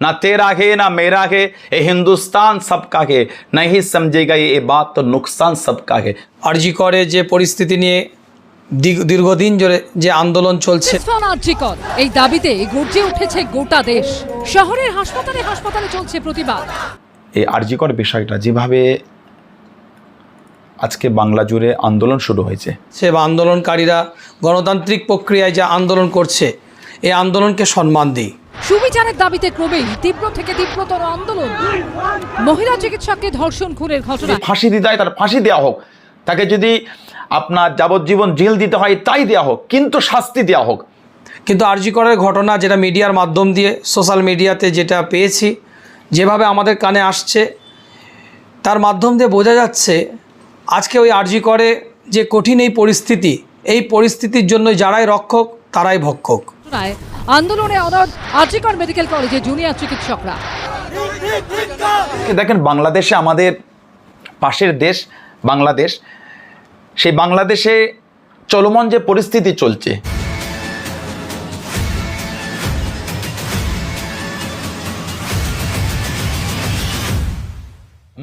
ना तेरा है ना मेरा है ये हिंदुस्तान सबका है नहीं समझेगा ये बात तो नुकसान सबका है আরজি করে যে পরিস্থিতি নিয়ে দীর্ঘ- দীর্ঘদিন ধরে যে আন্দোলন চলছে আর্যিকর এই দাবিতে গর্জে উঠেছে গোটা দেশ শহরের হাসপাতালে হাসপাতালে চলছে প্রতিবাদ এই আর্যিকর বিষয়টা যেভাবে আজকে বাংলা জুড়ে আন্দোলন শুরু হয়েছে সে বা আন্দোলনকারীরা গণতান্ত্রিক প্রক্রিয়ায় যে আন্দোলন করছে এই আন্দোলনকে সম্মান দিই সুবিচারের দাবিতে ক্রমেই তীব্র থেকে তীব্রতর আন্দোলন। মহিলা চিকিৎসককে ধর্ষণ খুনের ঘটনা ফাঁসি দিতে হয় তার ফাঁসি দেওয়া হোক। তাকে যদি আপনার যাবজ্জীবন জেল দিতে হয় তাই দেওয়া হোক কিন্তু শাস্তি দেওয়া হোক। কিন্তু আরজি করের ঘটনা যেটা মিডিয়ার মাধ্যম দিয়ে সোশ্যাল মিডিয়াতে যেটা পেয়েছি যেভাবে আমাদের কানে আসছে তার মাধ্যম দিয়ে বোঝা যাচ্ছে আজকে ওই আরজি করে যে কঠিন এই পরিস্থিতি এই পরিস্থিতির জন্য যারাই রক্ষক তারাই ভক্ষক। আন্দোলনে অনর আজিকর মেডিকেল কলেজে জুনিয়র চিকিৎসকরা। দেখেন, বাংলাদেশে আমাদের পাশের দেশ, বাংলাদেশ। সেই বাংলাদেশে চলমান যে পরিস্থিতি চলছে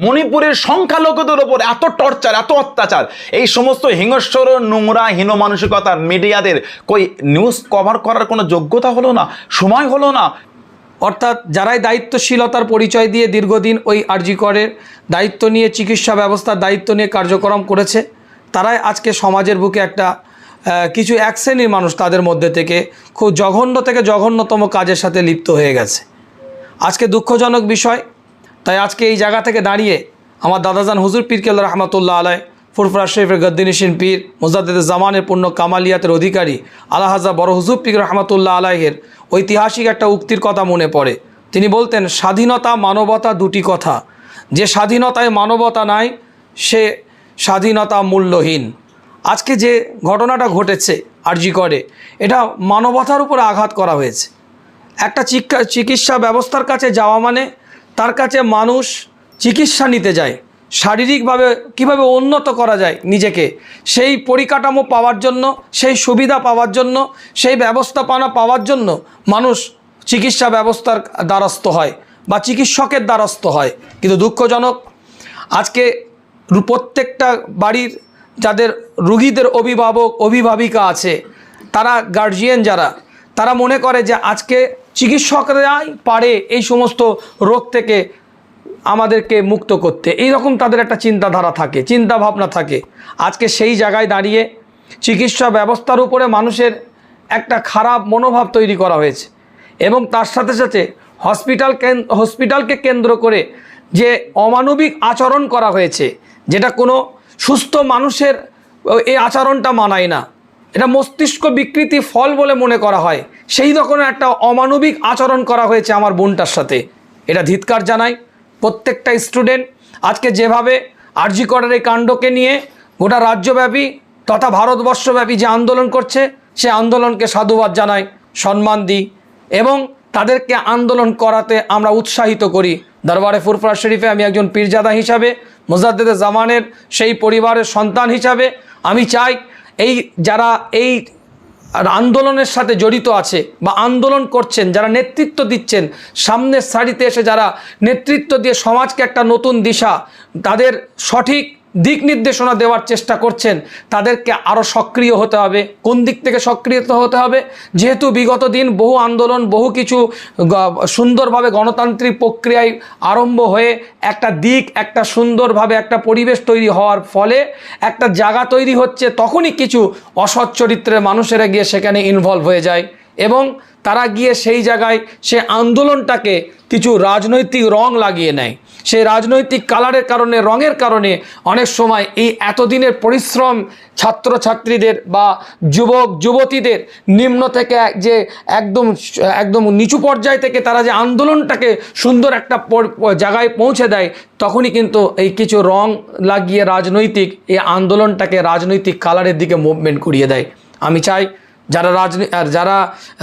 মণিপুরের সংখ্যালঘুদের ওপর এত টর্চার, এত অত্যাচার, এই সমস্ত হিংস্র, নোংরা, হীন মানসিকতার মিডিয়াদের কই নিউজ কভার করার কোনো যোগ্যতা হলো না? সময় হলো না? অর্থাৎ যারাই দায়িত্বশীলতার পরিচয় দিয়ে দীর্ঘদিন ওই আরজি করের দায়িত্ব নিয়ে চিকিৎসা ব্যবস্থার দায়িত্ব নিয়ে কার্যক্রম করেছে, তারাই আজকে সমাজের বুকে একটা কিছু এক শ্রেণির মানুষ তাদের মধ্যে থেকে খুব জঘন্য থেকে জঘন্যতম কাজের সাথে লিপ্ত হয়ে গেছে। আজকে দুঃখজনক বিষয় তাই আজকে এই জায়গা থেকে দাঁড়িয়ে আমার দাদাজান হুজুর পীর কেল্লা রহমতুল্লাহ আলাই ফুরফুরা শরীফের গদ্দিনিসিন পীর, মুজাদ্দেদ জামানের পূর্ণ কামালিয়াতের অধিকারী আলাহাজা বড় হুজুর পীর রহমতুল্লাহ আলাইহের ঐতিহাসিক একটা উক্তির কথা মনে পড়ে। তিনি বলতেন, স্বাধীনতা, মানবতা দুটি কথা। যে স্বাধীনতায় মানবতা নাই, সে স্বাধীনতা মূল্যহীন। আজকে যে ঘটনাটা ঘটেছে, আরজি করে, এটা মানবতার উপরে আঘাত করা হয়েছে। একটা চিকিৎসা ব্যবস্থার কাছে যাওয়া মানে তার কাছে মানুষ চিকিৎসা নিতে যায়, শারীরিকভাবে কীভাবে উন্নত করা যায় নিজেকে, সেই পরিকাঠামো পাওয়ার জন্য, সেই সুবিধা পাওয়ার জন্য, সেই ব্যবস্থাপনা পাওয়ার জন্য মানুষ চিকিৎসা ব্যবস্থার দ্বারস্থ হয় বা চিকিৎসকের দ্বারস্থ হয়। কিন্তু দুঃখজনক, আজকে প্রত্যেকটা বাড়ির যাদের রুগীদের অভিভাবক, অভিভাবিকা আছে, তারা গার্জিয়ান যারা, তারা মনে করে যে আজকে চিকিৎসকরাই পারে এই সমস্ত রোগ থেকে আমাদেরকে মুক্ত করতে। এই রকম তাদের একটা চিন্তাধারা থাকে চিন্তা ভাবনা থাকে। আজকে সেই জায়গায় দাঁড়িয়ে চিকিৎসা ব্যবস্থার উপরে মানুষের একটা খারাপ মনোভাব তৈরি করা হয়েছে এবং তার সাথে সাথে হসপিটাল হসপিটালকে কেন্দ্র করে যে অমানবিক আচরণ করা হয়েছে, যেটা কোনো সুস্থ মানুষের এই আচরণটা মানায় না। এটা মস্তিষ্ক বিকৃতি ফল বলে মনে করা হয়। সেই রকমের একটা অমানবিক আচরণ করা হয়েছে আমার বোনটার সাথে। এটা ধিৎকার জানাই। প্রত্যেকটা স্টুডেন্ট আজকে যেভাবে আরজি করার এই কাণ্ডকে নিয়ে গোটা রাজ্যব্যাপী তথা ভারতবর্ষব্যাপী যে আন্দোলন করছে, সে আন্দোলনকে সাধুবাদ জানাই, সম্মান দিই এবং তাদেরকে আন্দোলন করাতে আমরা উৎসাহিত করি। দরবারে ফুরফুরা শরীফে আমি একজন পীরজাদা হিসাবে, মুজাদ্দেদে জামানের সেই পরিবারের সন্তান হিসাবে আমি চাই এই যারা এই আর আন্দোলনের সাথে জড়িত আছে বা আন্দোলন করছেন, যারা নেতৃত্ব দিচ্ছেন, সামনের সারিতে এসে যারা নেতৃত্ব দিয়ে সমাজকে একটা নতুন দিশা, তাদের সঠিক দিক নির্দেশনা দেওয়ার চেষ্টা করছেন। তাদেরকে আরও সক্রিয় হতে হবে। কোন দিক থেকে সক্রিয় হতে হবে? যেহেতু বিগত দিন বহু আন্দোলন, বহু কিছু সুন্দরভাবে গণতান্ত্রিক প্রক্রিয়ায় আরম্ভ হয়ে একটা দিক, একটা সুন্দরভাবে একটা পরিবেশ তৈরি হওয়ার ফলে একটা জায়গা তৈরি হচ্ছে, তখনই কিছু অসৎ চরিত্রের মানুষেরা গিয়ে সেখানে ইনভলভ হয়ে যায়। এবং তারা গিয়ে সেই জায়গায় সে আন্দোলনটাকে কিছু রাজনৈতিক রং লাগিয়ে নেয়। সেই রাজনৈতিক কালারের কারণে, রঙের কারণে অনেক সময় এই এতদিনের পরিশ্রম ছাত্রছাত্রীদের বা যুবক, যুবতীদের নিম্ন থেকে যে একদম একদম নিচু পর্যায় থেকে তারা যে আন্দোলনটাকে সুন্দর একটা জায়গায় পৌঁছে দেয়, তখনই কিন্তু এই কিছু রং লাগিয়ে রাজনৈতিক এই আন্দোলনটাকে রাজনৈতিক কালারের দিকে মুভমেন্ট করিয়ে দেয়। আমি চাই যারা রাজনী যারা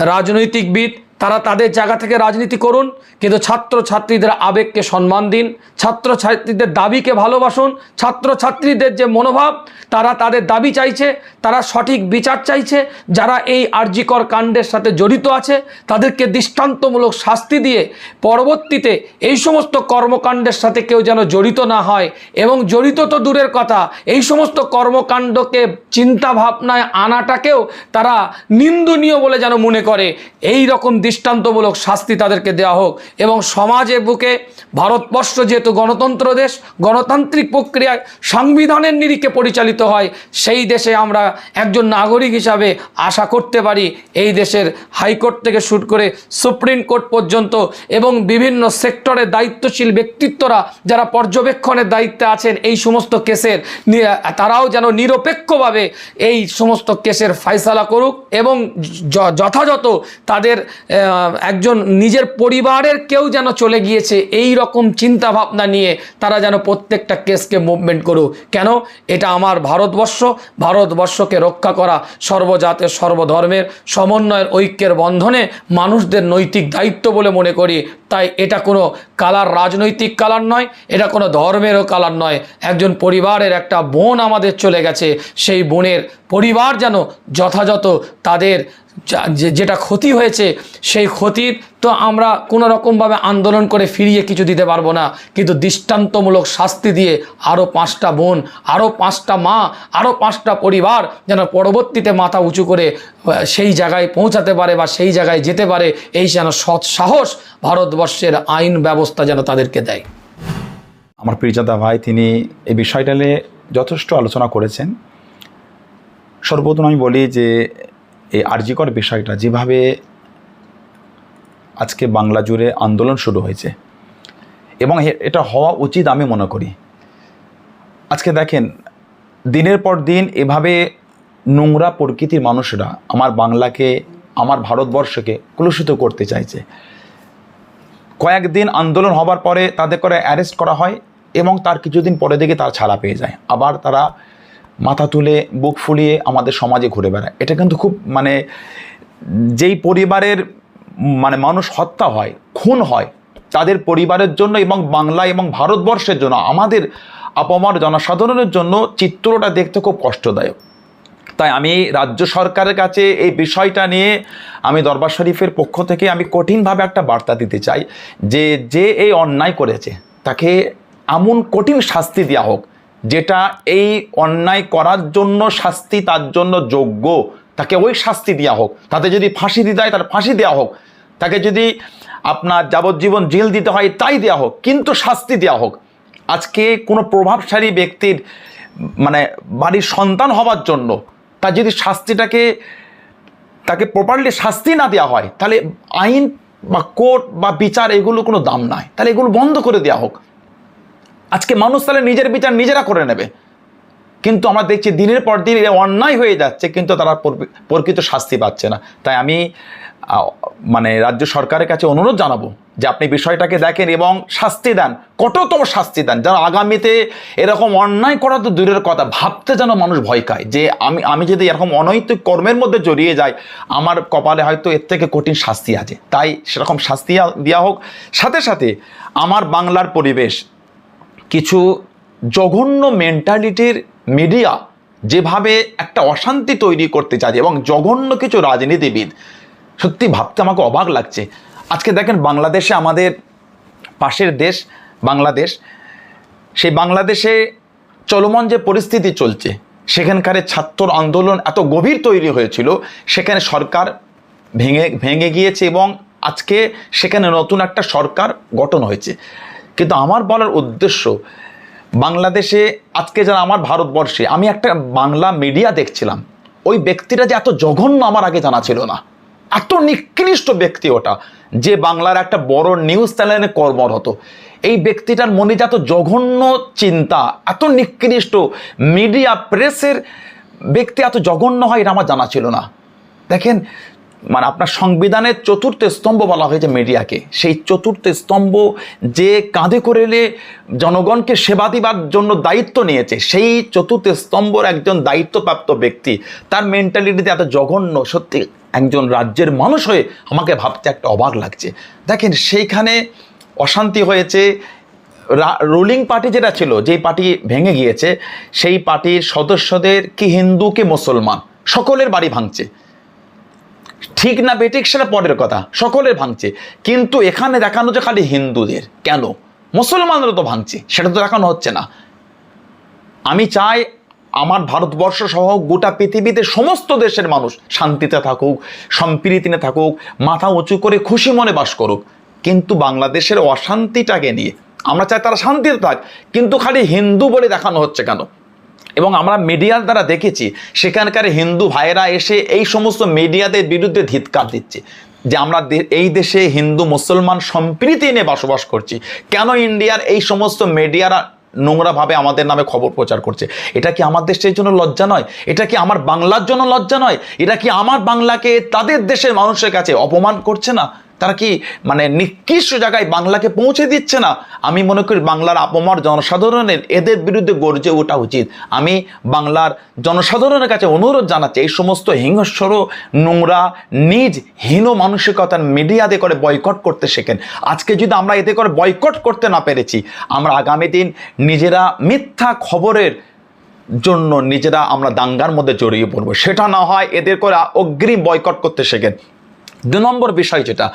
রাজনৈতিকবিদ তারা তাদের জায়গা থেকে রাজনীতি করুন, কিন্তু ছাত্র ছাত্রীদের আবেগকে সম্মান দিন ছাত্র ছাত্রীদের দাবিকে ভালোবাসুন ছাত্র ছাত্রীদের যে মনোভাব, তারা তাদের দাবি চাইছে, তারা সঠিক বিচার চাইছে, যারা এই আর্জিকর কাণ্ডের সাথে জড়িত আছে, তাদেরকে দৃষ্টান্তমূলক শাস্তি দিয়ে পরবর্তীতে এই সমস্ত কর্মকাণ্ডের সাথে কেউ যেন জড়িত না হয়। এবং জড়িত তো দূরের কথা, এই সমস্ত কর্মকাণ্ডকে চিন্তা ভাবনায় আনাটাকেও তারা নিন্দনীয় বলে যেন মনে করে। এই রকম দৃষ্টান্তমূলক শাস্তি তাদেরকে দেওয়া হোক এবং সমাজে বুকে ভারতবর্ষ যেহেতু গণতন্ত্র দেশ, গণতান্ত্রিক প্রক্রিয়ায় সংবিধানের নিরিখে পরিচালিত হয়, সেই দেশে আমরা একজন নাগরিক হিসাবে আশা করতে পারি এই দেশের হাইকোর্ট থেকে শুরু করে সুপ্রিম কোর্ট পর্যন্ত এবং বিভিন্ন সেক্টরে দায়িত্বশীল ব্যক্তিত্বরা যারা পর্যবেক্ষণের দায়িত্বে আছেন এই সমস্ত কেসের তারাও যেন নিরপেক্ষভাবে এই সমস্ত কেসের ফাইসালা করুক এবং যথাযথ তাদের একজন নিজের পরিবারের কেউ যেন চলে গিয়েছে, এই রকম চিন্তা ভাবনা নিয়ে তারা যেন প্রত্যেকটা কেসকে মুভমেন্ট করুক। কেন? এটা আমার ভারতবর্ষ, ভারতবর্ষকে রক্ষা করা সর্বজাতের সর্বধর্মের সমন্বয়ের ঐক্যের বন্ধনে মানুষদের নৈতিক দায়িত্ব বলে মনে করি। তাই এটা কোনো কালার রাজনৈতিক কালার নয়, এটা কোনো ধর্মেরও কালার নয়। একজন পরিবারের একটা বোন আমাদের চলে গেছে, সেই বোনের পরিবার যেন যথাযথ তাদের যেটা ক্ষতি হয়েছে, সেই ক্ষতির তো আমরা কোনো রকমভাবে আন্দোলন করে ফিরিয়ে কিছু দিতে পারব না। কিন্তু দৃষ্টান্তমূলক শাস্তি দিয়ে আরও পাঁচটা বোন আরও পাঁচটা মা আরও পাঁচটা পরিবার যেন পরবর্তীতে মাথা উঁচু করে সেই জায়গায় পৌঁছাতে পারে বা সেই জায়গায় যেতে পারে, এই যেন সৎ সাহস ভারতবর্ষের আইন ব্যবস্থা যেন তাদেরকে দেয়। আমার প্রিয়জাদা ভাই, তিনি এই বিষয়টা নিয়ে যথেষ্ট আলোচনা করেছেন। সর্বপ্রথম আমি বলি যে এই আর্যিকর বিষয়টা, যেভাবে আজকে বাংলা জুড়ে আন্দোলন শুরু হয়েছে। এবং এটা হওয়া উচিত আমি মনে করি। আজকে দেখেন, দিনের পর দিন এভাবে নোংরা প্রকৃতির মানুষরা আমার বাংলাকে, আমার ভারতবর্ষকে কলুষিত করতে চাইছে। কয়েকদিন আন্দোলন হবার পরে তাদের করে অ্যারেস্ট করা হয় এবং তার কিছুদিন পরে দিকে তারা ছাড়া পেয়ে যায়। আবার তারা মাথা তুলে, বুক ফুলিয়ে আমাদের সমাজে ঘুরে বেড়ায়। এটা কিন্তু খুব মানে যেই পরিবারের মানে মানুষ হত্যা হয়, খুন হয়, তাদের পরিবারের জন্য এবং বাংলা এবং ভারতবর্ষের জন্য, আমাদের আপামর জনসাধারণের জন্য চিত্রটা দেখতে খুব কষ্টদায়ক। তাই আমি রাজ্য সরকারের কাছে এই বিষয়টা নিয়ে আমি দরবার শরীফের পক্ষ থেকে আমি কঠিনভাবে একটা বার্তা দিতে চাই যে যে এই অন্যায় করেছে, তাকে এমন কঠিন শাস্তি দেওয়া হোক যেটা এই অন্যায় করার জন্য শাস্তি, তার জন্য যোগ্য। তাকে ওই শাস্তি দেওয়া হোক। তাতে যদি ফাঁসি দিতে হয়, তার ফাঁসি দেওয়া হোক। তাকে যদি আপনার যাবজ্জীবন জেল দিতে হয়, তাই দেওয়া হোক। কিন্তু শাস্তি দেওয়া হোক। আজকে কোনো প্রভাবশালী ব্যক্তির মানে বাড়ির সন্তান হওয়ার জন্য তার যদি শাস্তিটাকে, তাকে প্রপারলি শাস্তি না দেওয়া হয়, তাহলে আইন বা কোর্ট বা বিচার এগুলো কোনো দাম নাই। তাহলে এগুলো বন্ধ করে দেওয়া হোক। আজকে মানুষ তাহলে নিজের বিচার নিজেরা করে নেবে। কিন্তু আমরা দেখছি দিনের পর দিন অন্যায় হয়ে যাচ্ছে, কিন্তু তারা প্রকৃত শাস্তি পাচ্ছে না। তাই আমি মানে রাজ্য সরকারের কাছে অনুরোধ জানাব যে আপনি বিষয়টাকে দেখেন এবং শাস্তি দেন, কঠোরতম শাস্তি দেন। যেন আগামীতে এরকম অন্যায় করা তো দূরের কথা, ভাবতে যেন মানুষ ভয় খায়। যে আমি আমি যদি এরকম অনৈতিক কর্মের মধ্যে জড়িয়ে যাই, আমার কপালে হয়তো এর থেকে কঠিন শাস্তি আছে। তাই সেরকম শাস্তি দেওয়া হোক। সাথে সাথে আমার বাংলার পরিবেশ কিছু জঘন্য মেন্টালিটির মিডিয়া যেভাবে একটা অশান্তি তৈরি করতে চায় এবং জঘন্য কিছু রাজনীতিবিদ, সত্যি ভাবতে আমাকে অবাক লাগছে। আজকে দেখেন বাংলাদেশে আমাদের পাশের দেশ, বাংলাদেশ, সেই বাংলাদেশে চলমান যে পরিস্থিতি চলছে, সেখানকার ছাত্র আন্দোলন এত গভীর তৈরি হয়েছিল, সেখানে সরকার ভেঙে ভেঙে গিয়েছে এবং আজকে সেখানে নতুন একটা সরকার গঠন হয়েছে। কিন্তু আমার বলার উদ্দেশ্য, বাংলাদেশে আজকে যারা আমার ভারতবর্ষে, আমি একটা বাংলা মিডিয়া দেখছিলাম। ওই ব্যক্তিটা যে এত জঘন্য আমার আগে জানা ছিল না। এত নিকৃষ্ট ব্যক্তি ওটা, যে বাংলার একটা বড় নিউজ চ্যানেলে কর্মরত। এই ব্যক্তিটার মনে যে এত জঘন্য চিন্তা, এত নিকৃষ্ট মিডিয়া প্রেসের ব্যক্তি এত জঘন্য হয় এটা আমার জানা ছিল না। দেখেন মানে আপনার সংবিধানের চতুর্থ স্তম্ভ বলা হয়েছে মিডিয়াকে। সেই চতুর্থ স্তম্ভ যে কাঁধে করে এলে জনগণকে সেবা দিবার জন্য দায়িত্ব নিয়েছে, সেই চতুর্থ স্তম্ভর একজন দায়িত্বপ্রাপ্ত ব্যক্তি, তার মেন্টালিটিতে এত জঘন্য, সত্যি একজন রাজ্যের মানুষ হয়ে আমাকে ভাবতে একটা অবাক লাগছে। দেখেন, সেইখানে অশান্তি হয়েছে। রুলিং পার্টি যেটা ছিল, যেই পার্টি ভেঙে গিয়েছে, সেই পার্টির সদস্যদের কি হিন্দু কি মুসলমান, সকলের বাড়ি ভাঙছে। ঠিক না বেঠিক সেটা পরের কথা। সকলের ভাঙছে কিন্তু এখানে দেখানো যে খালি হিন্দুদের। কেন? মুসলমানরা তো ভাঙছে সেটা তো দেখানো হচ্ছে না। আমি চাই আমার ভারতবর্ষ সহ গোটা পৃথিবীতে সমস্ত দেশের মানুষ শান্তিতে থাকুক, সম্প্রীতিতে থাকুক, মাথা উঁচু করে খুশি মনে বাস করুক। কিন্তু বাংলাদেশের অশান্তিটাকে নিয়ে, আমরা চাই তারা শান্তিতে থাক। কিন্তু খালি হিন্দু বলে দেখানো হচ্ছে কেন? এবং আমরা মিডিয়ার দ্বারা দেখেছি সেখানকার হিন্দু ভাইয়েরা এসে এই সমস্ত মিডিয়াদের বিরুদ্ধে ধিৎকার দিচ্ছে যে আমরা এই দেশে হিন্দু মুসলমান সম্প্রীতি নিয়ে বসবাস করছি। কেন ইন্ডিয়ার এই সমস্ত মিডিয়ারা নোংরাভাবে আমাদের নামে খবর প্রচার করছে? এটা কি আমার দেশের জন্য লজ্জা নয়? এটা কি আমার বাংলার জন্য লজ্জা নয়? এটা কি আমার বাংলাকে তাদের দেশের মানুষের কাছে অপমান করছে না? তারা কি মানে নিকৃষ্ট জায়গায় বাংলাকে পৌঁছে দিচ্ছে না? আমি মনে করি বাংলার আপমার জনসাধারণের এদের বিরুদ্ধে গর্জে ওঠা উচিত। আমি বাংলার জনসাধারণের কাছে অনুরোধ জানাচ্ছি, এই সমস্ত হিংস্র, নোংরা, নিজ হীন মানসিকতার মিডিয়াতে করে বয়কট করতে শেখেন। আজকে যদি আমরা এতে করে বয়কট করতে না পেরেছি, আমরা আগামী দিন নিজেরা মিথ্যা খবরের জন্য নিজেরা আমরা দাঙ্গার মধ্যে জড়িয়ে পড়ব। সেটা না হয় এদের করে অগ্রিম বয়কট করতে শেখেন। দু নম্বর বিষয় যেটা,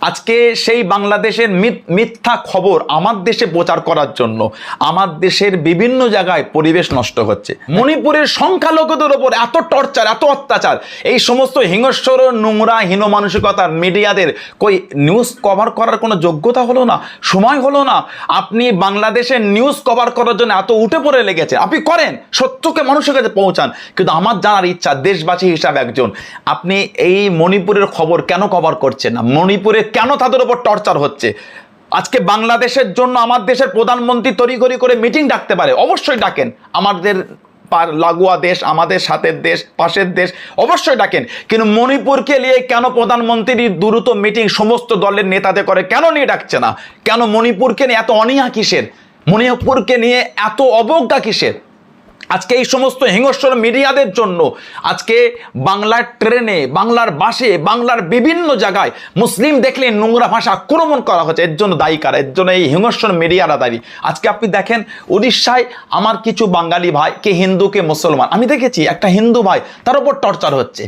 আজকে সেই বাংলাদেশের মিথ- মিথ্যা খবর আমার দেশে প্রচার করার জন্য আমার দেশের বিভিন্ন জায়গায় পরিবেশ নষ্ট হচ্ছে। মণিপুরের সংখ্যালঘুদের ওপর এত টর্চার, এত অত্যাচার, এই সমস্ত হিংস্র, নোংরা, হীন মানসিকতার মিডিয়াদের কই নিউজ কভার করার কোনো যোগ্যতা হলো না? সময় হলো না? আপনি বাংলাদেশের নিউজ কভার করার জন্য এত উঠে পড়ে লেগেছে। আপনি করেন, সত্যকে মানুষের কাছে পৌঁছান। কিন্তু আমার জানার ইচ্ছা দেশবাসী হিসাবে একজন। আপনি এই মণিপুরের খবর কেন কভার করছে না? মণিপুরে কেন তাদের ওপর টর্চার হচ্ছে? আজকে বাংলাদেশের জন্য আমার দেশের প্রধানমন্ত্রী তড়িঘড়ি করে মিটিং ডাকতে পারে, অবশ্যই ডাকেন। আমাদের লাগোয়া দেশ, আমাদের সাথের দেশ, পাশের দেশ, অবশ্যই ডাকেন। কিন্তু মণিপুরকে নিয়ে কেন প্রধানমন্ত্রীর দ্রুত মিটিং সমস্ত দলের নেতাদের করে, কেন নিয়ে ডাকছে না? কেন মণিপুরকে নিয়ে এত অনীহা কিসের? মণিপুরকে নিয়ে এত অবজ্ঞা কিসের? আজকে এই সমস্ত হিংস্র মিডিয়াদের জন্য আজকে বাংলার ট্রেনে, বাংলার বাসে, বাংলার বিভিন্ন জায়গায় মুসলিম দেখলে নোংরা ভাষা আক্রমণ করা হচ্ছে। এর জন্য দায়ী কারা? এর জন্য এই হিংস্র মিডিয়ারা দায়ী। আজকে আপনি দেখেন উড়িষ্যায় আমার কিছু বাঙালি ভাই, কে হিন্দু, কে মুসলমান। আমি দেখেছি, একটা হিন্দু ভাই, তার উপর টর্চার হচ্ছে।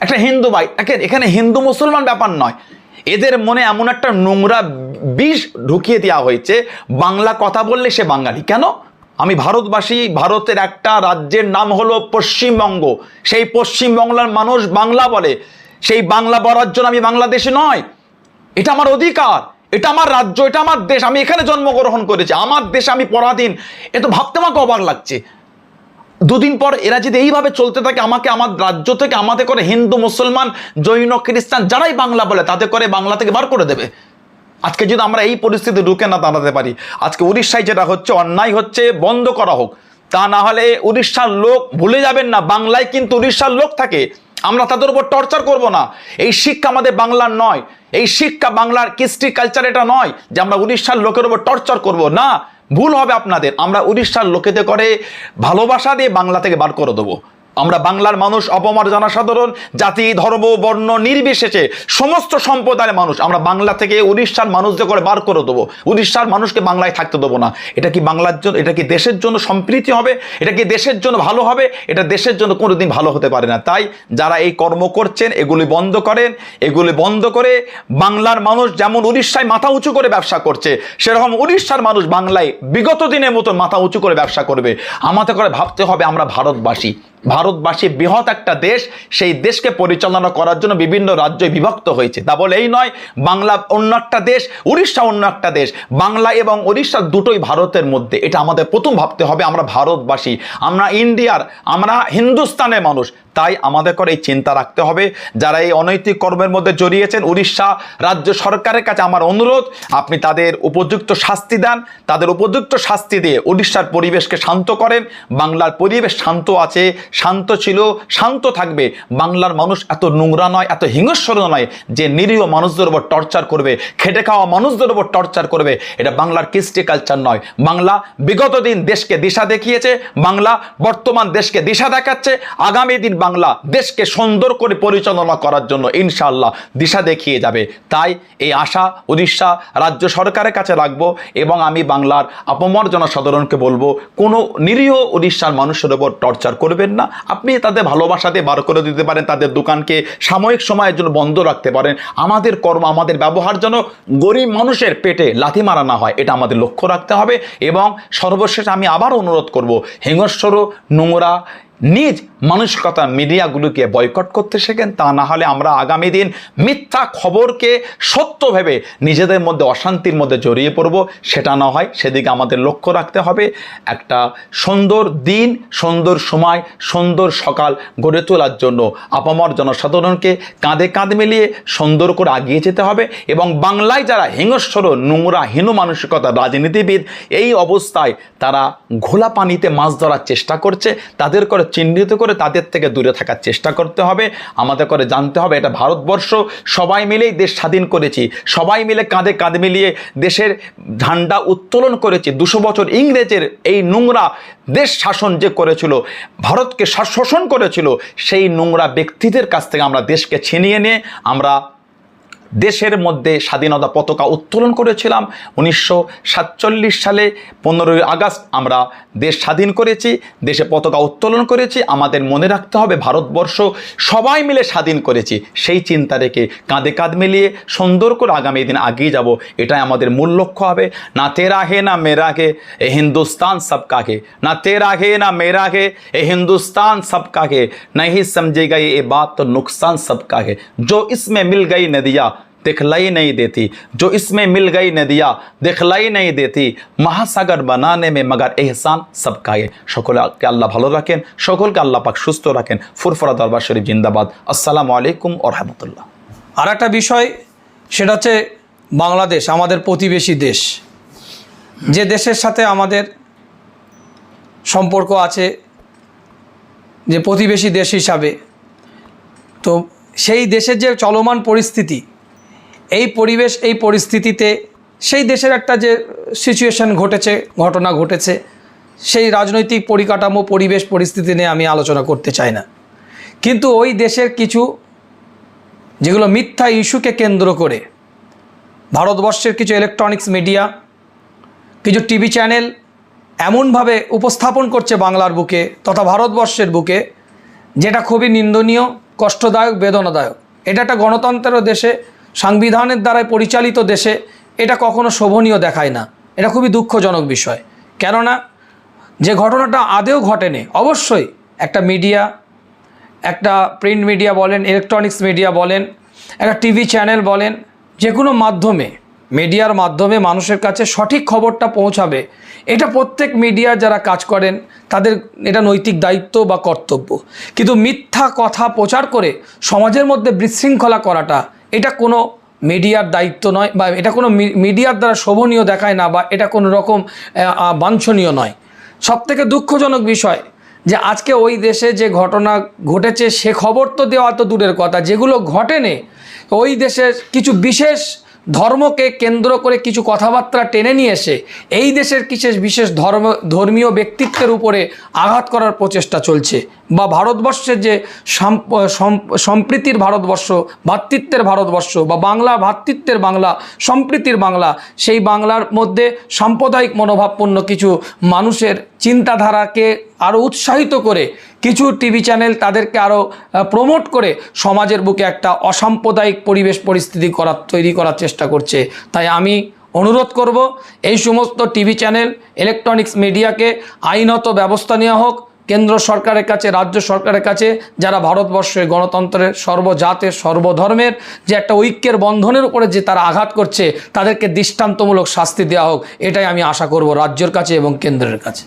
একটা হিন্দু ভাই এখানে হিন্দু মুসলমান ব্যাপার নয়। এদের মনে এমন একটা নোংরা বিষ ঢুকিয়ে দেওয়া হয়েছে, বাংলা কথা বললে সে বাঙালি। কেন? আমি ভারতবাসী, ভারতের একটা রাজ্যের নাম হলো পশ্চিমবঙ্গ। সেই পশ্চিমবাংলার মানুষ বাংলা বলে। সেই বাংলা বলার জন্য আমি বাংলাদেশে নয়। এটা আমার অধিকার। এটা আমার রাজ্য, এটা আমার দেশ। আমি এখানে জন্মগ্রহণ করেছি। আমার দেশে আমি পরাধীন। এ তো ভাবতে আমাকে অবাক লাগছে। দুদিন পর এরা যদি এইভাবে চলতে থাকে, আমাকে আমার রাজ্য থেকে আমাদের করে হিন্দু, মুসলমান, জৈন, খ্রিস্টান, যারাই বাংলা বলে, তাদের করে বাংলা থেকে বার করে দেবে। আজকে যদি আমরা এই পরিস্থিতি ঢুকে না দাঁড়াতে পারি, আজকে উড়িষ্যায় যেটা হচ্ছে, অন্যায় হচ্ছে, বন্ধ করা হোক, তা না হলে উড়িষ্যার লোক ভুলে যাবেন না, বাংলায় কিন্তু উড়িষ্যার লোক থাকে। আমরা তাদের উপর টর্চার করব না। এই শিক্ষা আমাদের বাংলার নয়। এই শিক্ষা বাংলার কৃষ্টি কালচার এটা নয় যে আমরা উড়িষ্যার লোকের উপর টর্চার করব। না, ভুল হবে আপনাদের। আমরা উড়িষ্যার লোকেদের করে ভালোবাসা দিয়ে বাংলা থেকে বার করে দেবো। আমরা বাংলার মানুষ অপমার জনসাধারণ, জাতি, ধর্ম, বর্ণ, নির্বিশেষে সমস্ত সম্প্রদায়ের মানুষ, আমরা বাংলা থেকে উড়িষ্যার মানুষদের করে বার করে দেবো উড়িষ্যার মানুষকে বাংলায় থাকতে দেবো না। এটা কি বাংলার জন্য, এটা কি দেশের জন্য সম্প্রীতি হবে? এটা কি দেশের জন্য ভালো হবে? এটা দেশের জন্য কোনোদিন ভালো হতে পারে না। তাই যারা এই কর্ম করছেন, এগুলি বন্ধ করেন, এগুলি বন্ধ করে বাংলার মানুষ যেমন উড়িষ্যায় মাথা উঁচু করে ব্যবসা করছে, সেরকম উড়িষ্যার মানুষ বাংলায় বিগত দিনের মতো মাথা উঁচু করে ব্যবসা করবে। আমাদের করে ভাবতে হবে আমরা ভারতবাসী। ভারতবাসী বৃহৎ একটা দেশ, সেই দেশকে পরিচালনা করার জন্য বিভিন্ন রাজ্যে বিভক্ত হয়েছে। তা বলে এই নয়, বাংলা অন্য একটা দেশ, উড়িষ্যা অন্য একটা দেশ, বাংলা এবং উড়িষ্যা দুটোই ভারতের মধ্যে। এটা আমাদের প্রথম ভাবতে হবে আমরা ভারতবাসী। আমরা ইন্ডিয়ার, আমরা হিন্দুস্তানের মানুষ। তাই আমাদের করে এই চিন্তা রাখতে হবে। যারা এই অনৈতিক কর্মের মধ্যে জড়িয়েছেন, উড়িষ্যা রাজ্য সরকারের কাছে আমার অনুরোধ, আপনি তাদের উপযুক্ত শাস্তি দেন। তাদের উপযুক্ত শাস্তি দিয়ে উড়িষ্যার পরিবেশকে শান্ত করেন। বাংলার পরিবেশ শান্ত আছে, শান্ত ছিল, শান্ত থাকবে। বাংলার মানুষ এত নোংরা নয়, এত হিংস্র নয় যে নিরীহ মানুষদের উপর টর্চার করবে, খেটে খাওয়া মানুষদের উপর টর্চার করবে। এটা বাংলার কৃষ্টি কালচার নয়। বাংলা বিগত দিন দেশকে দিশা দেখিয়েছে, বাংলা বর্তমান দেশকে দিশা দেখাচ্ছে। আগামী দিন বাংলা দেশকে সুন্দর করে পরিচালনা করার জন্য ইনশাআল্লাহ দিশা দেখিয়ে যাবে। তাই এই আশা, উড়িষ্যা রাজ্য সরকারের কাছে রাখব এবং আমি বাংলার আপমর জনসাধারণকে বলব, কোনো নিরীহ উড়িষ্যার মানুষের ওপর টর্চার করবেন না। আপনি তাদের ভালোবাসাতে বার করে দিতে পারেন, তাদের দোকানকে সাময়িক সময়ের জন্য বন্ধ রাখতে পারেন। আমাদের কর্ম, আমাদের ব্যবহার যেন গরিব মানুষের পেটে লাথি মারা না হয়, এটা আমাদের লক্ষ্য রাখতে হবে এবং সর্বশেষ আমি আবার অনুরোধ করব হিংস্র নোংরা নিজ মানসিকতা মিডিয়াগুলোকে বয়কট করতে শেখেন, তা না হলে আমরা আগামী দিন মিথ্যা খবরকে সত্য ভেবে নিজেদের মধ্যে অশান্তির মধ্যে জড়িয়ে পড়ব, সেটা না হয় সেদিকে আমাদের লক্ষ্য রাখতে হবে। একটা সুন্দর দিন, সুন্দর সময়, সুন্দর সকাল গড়ে তোলার জন্য আপামর জনসাধারণকে কাঁধে কাঁধ মিলিয়ে সুন্দর করে আগিয়ে যেতে হবে এবং বাংলায় যারা হিংস্র, নোংরা, হীন মানসিকতা রাজনীতিবিদ, এই অবস্থায় তারা ঘোলা পানিতে মাছ ধরার চেষ্টা করছে, তাদের করে চিহ্নিত করে তাদের থেকে দূরে থাকার চেষ্টা করতে হবে, আমাদের করে জানতে হবে এটা ভারতবর্ষ। সবাই মিলেই দেশ স্বাধীন করেছি, সবাই মিলে কাঁধে কাঁধ মিলিয়ে দেশের ঝান্ডা উত্তোলন করেছি। দুশো বছর ইংরেজের এই নোংরা দেশ শাসন যে করেছিল, ভারতকে শোষণ করেছিল, সেই নোংরা ব্যক্তিদের কাছ থেকে আমরা দেশকে ছিনিয়ে নিয়ে আমরা দেশের মধ্যে স্বাধীনতা পতাকা উত্তোলন করেছিলাম উনিশশো সাতচল্লিশ সালে পনেরোই আগস্ট আমরা দেশ স্বাধীন করেছি দেশে পতাকা উত্তোলন করেছি আমাদের মনে রাখতে হবে ভারতবর্ষ সবাই মিলে স্বাধীন করেছি সেই চিন্তা রেখে কাঁধে কাঁধ মিলিয়ে সুন্দর করে আগামী দিন আগিয়ে যাব এটাই আমাদের মূল লক্ষ্য হবে না তেরা হে না মেরা হে এ হিন্দুস্তান সবকা হে না তেরা হে না মেরা হে এ हिंदुस्तान सबका है नहीं समझेगा ये बात तो नुकसान सबका है जो इसमें मिल गई नदियाँ दिखलाई नहीं देती जो इसमें मिल गई नदियाँ दिखलाई नहीं देती महासागर बनाने में मगर एहसान सबका है সকলকে আল্লাহ ভালো রাখেন সকলকে আল্লাহ পাক সুস্থ রাখেন ফুরফুরা দরবার শরীফ জিন্দাবাদ আসসালামু আলাইকুম ও রহমতুল্লাহ আর একটা বিষয় সেটা হচ্ছে বাংলাদেশ আমাদের প্রতিবেশী দেশ যে দেশের সাথে আমাদের সম্পর্ক আছে যে প্রতিবেশী দেশ হিসাবে তো সেই দেশের যে চলমান পরিস্থিতি এই পরিবেশ, এই পরিস্থিতিতে সেই দেশের একটা যে সিচুয়েশন ঘটেছে, ঘটনা ঘটেছে, সেই রাজনৈতিক পরিকাঠামো, পরিবেশ, পরিস্থিতি নিয়ে আমি আলোচনা করতে চাই না। কিন্তু ওই দেশের কিছু, যেগুলো মিথ্যা ইস্যুকে কেন্দ্র করে, ভারতবর্ষের কিছু ইলেকট্রনিক্স মিডিয়া কিছু টিভি চ্যানেল এমনভাবে উপস্থাপন করছে বাংলার বুকে তথা ভারতবর্ষের বুকে, যেটা খুবই নিন্দনীয়, কষ্টদায়ক, বেদনাদায়ক। এটা একটা গণতন্ত্রের দেশে সাংবিধানের দ্বারাই পরিচালিত দেশে এটা কখনো শোভনীয় দেখায় না। এটা খুবই দুঃখজনক বিষয়। কেননা, যে ঘটনাটা আদেও ঘটেনি, অবশ্যই একটা মিডিয়া, একটা প্রিন্ট মিডিয়া বলেন, ইলেকট্রনিক্স মিডিয়া বলেন, একটা টিভি চ্যানেল বলেন, যে কোনো মাধ্যমে, মিডিয়ার মাধ্যমে মানুষের কাছে সঠিক খবরটা পৌঁছাবে। এটা প্রত্যেক মিডিয়া যারা কাজ করেন, তাদের এটা নৈতিক দায়িত্ব বা কর্তব্য। কিন্তু মিথ্যা কথা প্রচার করে সমাজের মধ্যে বিশৃঙ্খলা করাটা এটা কোনো মিডিয়ার দায়িত্ব নয় বা এটা কোনো মিডিয়ার দ্বারা শোভনীয় দেখায় না বা এটা কোনো রকম বাঞ্ছনীয় নয়। সবথেকে দুঃখজনক বিষয় যে আজকে ওই দেশে যে ঘটনা ঘটেছে, সে খবর তো দেওয়া তো দূরের কথা। যেগুলো ঘটেনি, ওই দেশের কিছু বিশেষ ধর্মকে কেন্দ্র করে কিছু কথাবার্তা টেনে নিয়ে এসে, এই দেশের কিছু বিশেষ ধর্ম, ধর্মীয় ব্যক্তিত্বের উপরে আঘাত করার প্রচেষ্টা চলছে। বা ভারতবর্ষের যে সাম- সম্প্রীতির ভারতবর্ষ ভ্রাতৃত্বের ভারতবর্ষ বা বাংলা ভ্রাতৃত্বের বাংলা, সম্প্রীতির বাংলা, সেই বাংলার মধ্যে সাম্প্রদায়িক মনোভাবপূর্ণ কিছু মানুষের চিন্তাধারাকে আরও উৎসাহিত করে, কিছু টিভি চ্যানেল তাদেরকে আরও প্রমোট করে সমাজের বুকে একটা অসাম্প্রদায়িক পরিবেশ পরিস্থিতি করার, তৈরি করার চেষ্টা করছে। তাই আমি অনুরোধ করব, এই সমস্ত টিভি চ্যানেল ইলেকট্রনিক্স মিডিয়াকে আইনত ব্যবস্থা নেওয়া হোক কেন্দ্র সরকারের কাছে, রাজ্য সরকারের কাছে, যারা ভারতবর্ষে গণতন্ত্রের সর্বজাতের, সর্বধর্মের যে একটা ঐক্যের বন্ধনের উপরে যে তারা আঘাত করছে, তাদেরকে দৃষ্টান্তমূলক শাস্তি দেওয়া হোক, এটাই আমি আশা করব রাজ্যের কাছে এবং কেন্দ্রের কাছে।